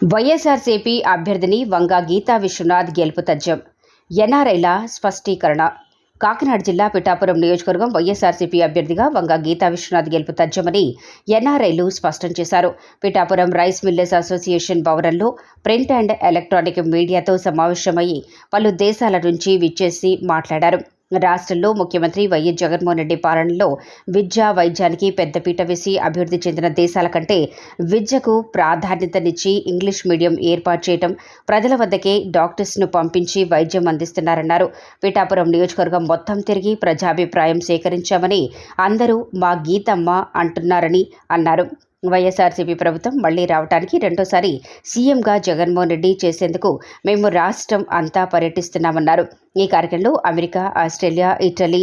వైఎస్ఆర్సీపీ అభ్యర్థిని వంగా గీతా విశ్వనాథ్ గెలుపు తథ్యం. ఎన్ఆర్ఐల స్పష్టీకరణ. కాకినాడ జిల్లా పిఠాపురం నియోజకవర్గం వైఎస్ఆర్సీపీ అభ్యర్థిగా వంగా గీతా విశ్వనాథ్ గెలుపు తథ్యమని ఎన్ఆర్ఐలు స్పష్టం చేశారు. పిఠాపురం రైస్ మిల్లర్స్ అసోసియేషన్ భవనంలో ప్రింట్ అండ్ ఎలక్ట్రానిక్ మీడియాతో సమావేశమయ్యి పలు దేశాల నుంచి విచ్చేసి మాట్లాడారు. రాష్ట్రంలో ముఖ్యమంత్రి వైఎస్ జగన్మోహన్ రెడ్డి పాలనలో విద్య వైద్యానికి పెద్దపీట వేసి అభివృద్ధి చెందిన దేశాల కంటే విద్యకు ప్రాధాన్యతనిచ్చి ఇంగ్లీష్ మీడియం ఏర్పాటు చేయడం ప్రజల వద్దకే డాక్టర్స్ను పంపించి వైద్యం అందిస్తున్నారన్నారు. పిఠాపురం నియోజకవర్గం మొత్తం తిరిగి ప్రజాభిప్రాయం సేకరించామని అందరూ మా గీతమ్మ అంటున్నారని అన్నారు. వైఎస్ఆర్సీపీ ప్రభుత్వం మళ్ళీ రావడానికి రెండోసారి సీఎంగా జగన్మోహన్ రెడ్డి చేసేందుకు మేము రాష్ట్రం అంతా పర్యటిస్తున్నామన్నారు. ఈ కార్యక్రమంలో అమెరికా ఆస్ట్రేలియా ఇటలీ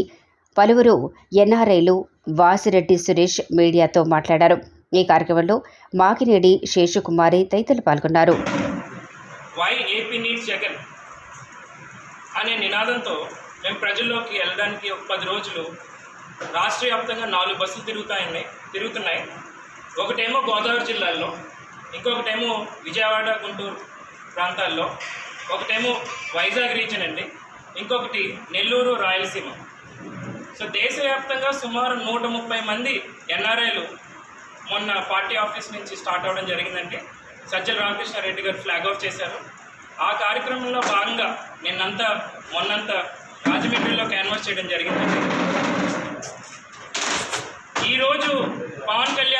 పలువురు ఎన్ఆర్ఐలు వాసిరెడ్డి సురేష్ మీడియాతో మాట్లాడారు. ఈ కార్యక్రమంలో మాకినేడి శేషుకుమారి తదితరులు పాల్గొన్నారు. అనే నినాదంతో మేము ప్రజల్లోకి వెళ్ళడానికి ఒక పది రోజులు రాష్ట్ర వ్యాప్తంగా నాలుగు బస్సులు తిరుగుతాయి తిరుగుతున్నాయి. ఒకటేమో గోదావరి జిల్లాల్లో ఇంకొకటేమో విజయవాడ గుంటూరు ప్రాంతాల్లో ఒకటేమో వైజాగ్ రీజన్ అండి ఇంకొకటి నెల్లూరు రాయలసీమ. సో దేశవ్యాప్తంగా సుమారు నూట ముప్పై మంది ఎన్ఆర్ఐలు మొన్న పార్టీ ఆఫీస్ నుంచి స్టార్ట్ అవ్వడం జరిగిందండి. సజ్జల రామకృష్ణారెడ్డి గారు ఫ్లాగ్ ఆఫ్ చేశారు. ఆ కార్యక్రమంలో భాగంగా నిన్నంతా మొన్నంతా రాజమండ్రిలో క్యాన్వాస్ చేయడం జరిగిందండి. ఈరోజు పవన్ కళ్యాణ్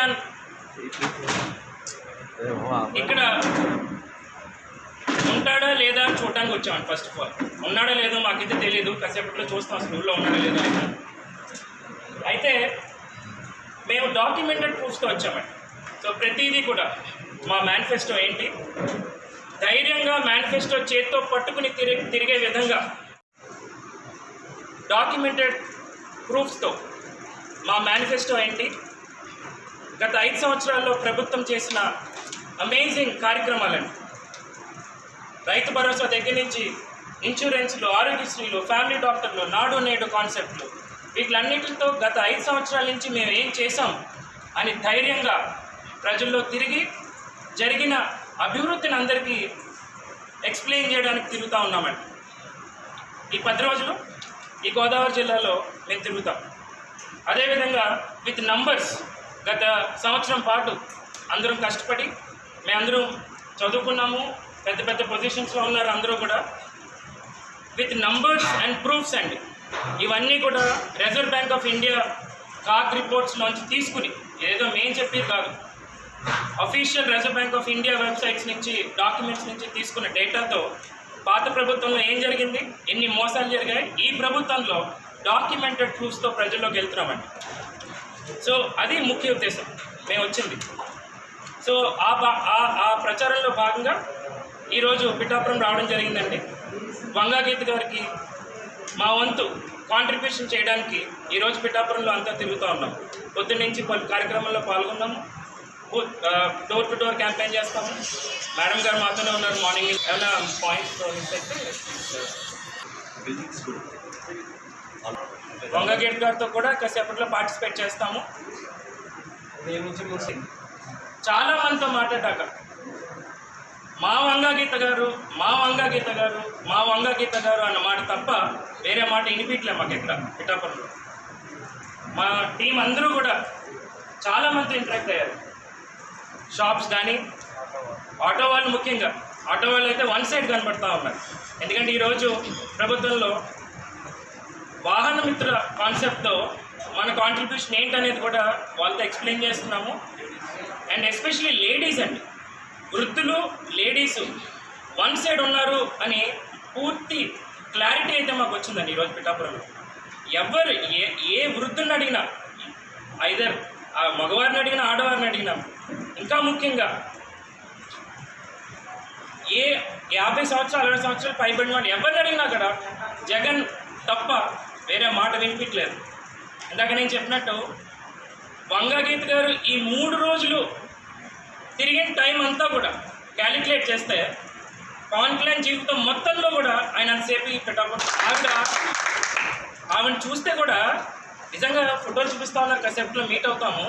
ఇక్కడ ఉంటాడా లేదా చూడడానికి వచ్చామండి ఫస్ట్ ఆఫ్ ఆల్ ఉన్నాడా లేదో మాకైతే తెలియదు కాసేపట్లో చూస్తాం అసలు ఊళ్ళో ఉన్నాడా లేదా అయితే మేము డాక్యుమెంటెడ్ ప్రూఫ్స్తో వచ్చామండి. సో ప్రతిదీ కూడా మా మేనిఫెస్టో ఏంటి? ధైర్యంగా మేనిఫెస్టో చేత్తో పట్టుకుని తిరిగి తిరిగే విధంగా డాక్యుమెంటెడ్ ప్రూఫ్స్తో మా మేనిఫెస్టో ఏంటి? గత ఐదు సంవత్సరాల్లో ప్రభుత్వం చేసిన అమేజింగ్ కార్యక్రమాలండి. రైతు భరోసా దగ్గర నుంచి ఇన్సూరెన్స్లు ఆరోగ్యశ్రీలు ఫ్యామిలీ డాక్టర్లు నాడు నేడు కాన్సెప్ట్లు వీటిలన్నిటితో గత ఐదు సంవత్సరాల నుంచి మేము ఏం చేసాం అని ధైర్యంగా ప్రజల్లో తిరిగి జరిగిన అభివృద్ధిని అందరికీ ఎక్స్ప్లెయిన్ చేయడానికి తిరుగుతూ ఉన్నామండి. ఈ పది రోజులు ఈ గోదావరి జిల్లాలో మేము తిరుగుతాం. అదేవిధంగా విత్ నంబర్స్ గత సంవత్సరం పాటు అందరం కష్టపడి మేమందరం చదువుకున్నాము పెద్ద పెద్ద పొజిషన్స్లో ఉన్నారు అందరూ కూడా. విత్ నంబర్స్ అండ్ ప్రూఫ్స్ అండి. ఇవన్నీ కూడా రిజర్వ్ బ్యాంక్ ఆఫ్ ఇండియా కాక్ రిపోర్ట్స్లోంచి తీసుకుని ఏదో మేము చెప్పేది కాదు. Official reserve bank of India websites నుంచి డాక్యుమెంట్స్ నుంచి తీసుకున్న డేటాతో పాత ప్రభుత్వంలో ఏం జరిగింది? ఎన్ని మోసాలు జరిగాయి? ఈ ప్రభుత్వంలో డాక్యుమెంటెడ్ ప్రూఫ్స్తో ప్రజల్లోకి వెళ్తున్నామండి. సో అది ముఖ్య ఉద్దేశం. మేము వచ్చింది. సో ఆ ఆ ప్రచారంలో భాగంగా ఈరోజు పిఠాపురం రావడం జరిగిందండి. వంగాగీత్ గారికి మా వంతు కాంట్రిబ్యూషన్ చేయడానికి ఈరోజు పిఠాపురంలో అంతా తిరుగుతూ ఉన్నాం. పొద్దు నుంచి పలు కార్యక్రమాల్లో పాల్గొన్నాము. డోర్ టు డోర్ క్యాంపెయిన్ చేస్తాము. మేడం గారు మాతోనే ఉన్నారు మార్నింగ్. ఏమైనా పాయింట్స్ వంగగేట్ గారితో కూడా కాసేపట్లో పార్టిసిపేట్ చేస్తాము. చాలా మందితో మాట్లాడాక మా వంగా గీత గారు మా వంగ గీత గారు మా వంగ గీత గారు అన్న మాట తప్ప వేరే మాట వినిపించలే మాకు ఇక్కడ పిఠాపురంలో. మా టీం అందరూ కూడా చాలా మంది ఇంటరాక్ట్ అయ్యారు. షాప్స్ కానీ ఆటో వాళ్ళు ముఖ్యంగా ఆటో వాళ్ళు అయితే వన్ సైడ్ కనబడతా ఉన్నారు. ఎందుకంటే ఈరోజు ప్రభుత్వంలో వాహన మిత్రుల కాన్సెప్ట్తో మన కాంట్రిబ్యూషన్ ఏంటనేది కూడా వాళ్ళతో ఎక్స్ప్లెయిన్ చేస్తున్నాము. అండ్ ఎస్పెషలీ లేడీస్ అండి వృద్ధులు లేడీస్ వన్ సైడ్ ఉన్నారు అని పూర్తి క్లారిటీ అయితే మాకు వచ్చిందండి ఈరోజు పిఠాపురంలో. ఎవరు ఏ ఏ వృద్ధుని అడిగినా ఐదర్ ఆ మగవారిని అడిగినా ఆడవారిని అడిగినా ఇంకా ముఖ్యంగా ఏ యాభై సంవత్సరాలు అరవై సంవత్సరాలు పైబడిన వాళ్ళు ఎవరిని అడిగినా కూడా జగన్ తప్ప వేరే మాట వినిపించలేదు. ఇందాక నేను చెప్పినట్టు వంగగీత్ గారు ఈ మూడు రోజులు తిరిగిన టైం అంతా కూడా క్యాలిక్యులేట్ చేస్తే పవన్ కళ్యాణ్ జీవితం మొత్తంలో కూడా ఆయన అంతసేపు ఇక్కడ ఆవిడ ఆవిడ చూస్తే కూడా నిజంగా ఫోటోలు చూపిస్తా ఉన్నారు కాసేపులో మీట్ అవుతాము.